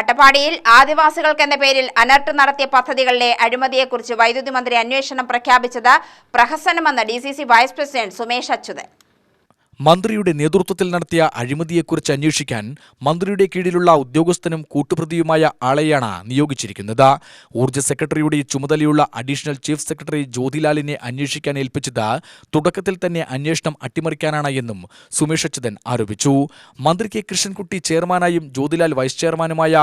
അട്ടപ്പാടിയിൽ ആദിവാസികൾക്കെന്ന പേരിൽ അനർട്ട് നടത്തിയ പദ്ധതികളിലെ അഴിമതിയെക്കുറിച്ച് വൈദ്യുതി മന്ത്രി അന്വേഷണം പ്രഖ്യാപിച്ചത് പ്രഹസനമെന്ന് D vice president Sumesh Achuthan. മന്ത്രിയുടെ നേതൃത്വത്തിൽ നടത്തിയ അഴിമതിയെക്കുറിച്ച് അന്വേഷിക്കാൻ മന്ത്രിയുടെ കീഴിലുള്ള ഉദ്യോഗസ്ഥനും കൂട്ടുപ്രതിയുമായ ആളെയാണ് നിയോഗിച്ചിരിക്കുന്നത്. ഊർജ സെക്രട്ടറിയുടെ ചുമതലയുള്ള അഡീഷണൽ ചീഫ് സെക്രട്ടറി ജ്യോതിലാലിനെ അന്വേഷിക്കാൻ ഏൽപ്പിച്ചത് തുടക്കത്തിൽ തന്നെ അന്വേഷണം അട്ടിമറിക്കാനാണ് എന്നും സുമേഷ് അച്യുതൻ ആരോപിച്ചു. മന്ത്രി കെ കൃഷ്ണൻകുട്ടി ചെയർമാനായും ജ്യോതിലാൽ വൈസ് ചെയർമാനുമായ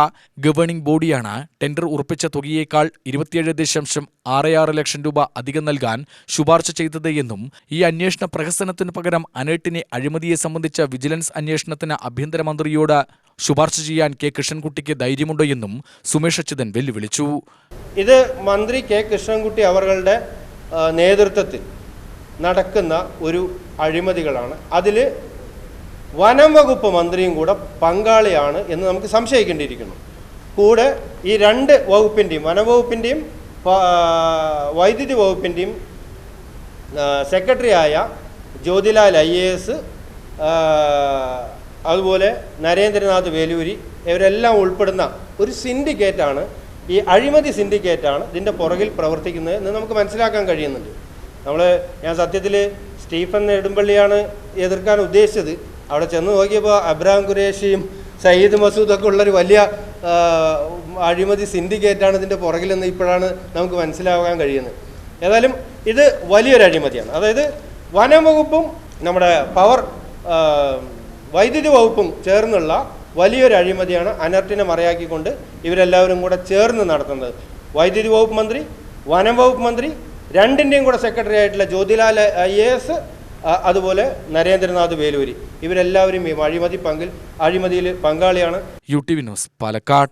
ഗവേണിംഗ് ബോഡിയാണ് ടെൻഡർ ഉറപ്പിച്ച തുകയേക്കാൾ ഇരുപത്തിയേഴ് ദശാംശം ആറ് ആറ് ലക്ഷം രൂപ അധികം നൽകാൻ ശുപാർശ ചെയ്തത് എന്നും ഈ അന്വേഷണ പ്രഹസനത്തിനു പകരം അനേട്ടിനെ തന്നെ അഴിമതിയെ സംബന്ധിച്ച വിജിലൻസ് അന്വേഷണത്തിന് ആഭ്യന്തരമന്ത്രിയോട് ശുപാർശ ചെയ്യാൻ കെ കൃഷ്ണൻകുട്ടിക്ക് ധൈര്യമുണ്ടോ എന്നും സുമേഷ് അച്യുതൻ വെല്ലുവിളിച്ചു. ഇത് മന്ത്രി കെ കൃഷ്ണൻകുട്ടി അവരുടെ നേതൃത്വത്തിൽ നടക്കുന്ന ഒരു അഴിമതികളാണ്. അതിൽ വനം വകുപ്പ് മന്ത്രിയും കൂടെ പങ്കാളിയാണ് എന്ന് നമുക്ക് സംശയിക്കേണ്ടിയിരിക്കുന്നു. കൂടെ ഈ രണ്ട് വകുപ്പിന്റെയും വനംവകുപ്പിന്റെയും വൈദ്യുതി വകുപ്പിന്റെയും സെക്രട്ടറിയായ ജ്യോതിലാൽ ഐ എ എസ് അതുപോലെ നരേന്ദ്രനാഥ് വേലൂരി ഇവരെല്ലാം ഉൾപ്പെടുന്ന ഒരു സിൻഡിക്കേറ്റാണ്. ഈ അഴിമതി സിൻഡിക്കേറ്റാണ് ഇതിന്റെ പുറകിൽ പ്രവർത്തിക്കുന്നത് എന്ന് നമുക്ക് മനസ്സിലാക്കാൻ കഴിയുന്നുണ്ട്. നമ്മൾ ഞാൻ സത്യത്തിൽ സ്റ്റീഫൻ നെടുമ്പള്ളിയാണ് എതിർക്കാൻ ഉദ്ദേശിച്ചത്. അവിടെ ചെന്ന് നോക്കിയപ്പോൾ അബ്രഹാം ഖുരേഷിയും സയ്യിദ് മസൂദൊക്കെ ഉള്ളൊരു വലിയ അഴിമതി സിൻഡിക്കേറ്റാണ് ഇതിന്റെ പുറകിലെന്ന് ഇപ്പോഴാണ് നമുക്ക് മനസ്സിലാകാൻ കഴിയുന്നത്. ഏതായാലും ഇത് വലിയൊരു അഴിമതിയാണ്. അതായത് വനം വകുപ്പും നമ്മുടെ പവർ വൈദ്യുതി വകുപ്പും ചേർന്നുള്ള വലിയൊരു അഴിമതിയാണ് അനർട്ടിനെ മറയാക്കിക്കൊണ്ട് ഇവരെല്ലാവരും കൂടെ ചേർന്ന് നടത്തുന്നത്. വൈദ്യുതി വകുപ്പ് മന്ത്രി വനം വകുപ്പ് മന്ത്രി രണ്ടിന്റെയും കൂടെ സെക്രട്ടറി ആയിട്ടുള്ള ജ്യോതിലാൽ ഐ എ എസ് അതുപോലെ നരേന്ദ്രനാഥ് വേലൂരി. ഇവരെല്ലാവരും ഈ അഴിമതി പങ്കിൽ അഴിമതിയിൽ പങ്കാളിയാണ്. U T V news Palakkad.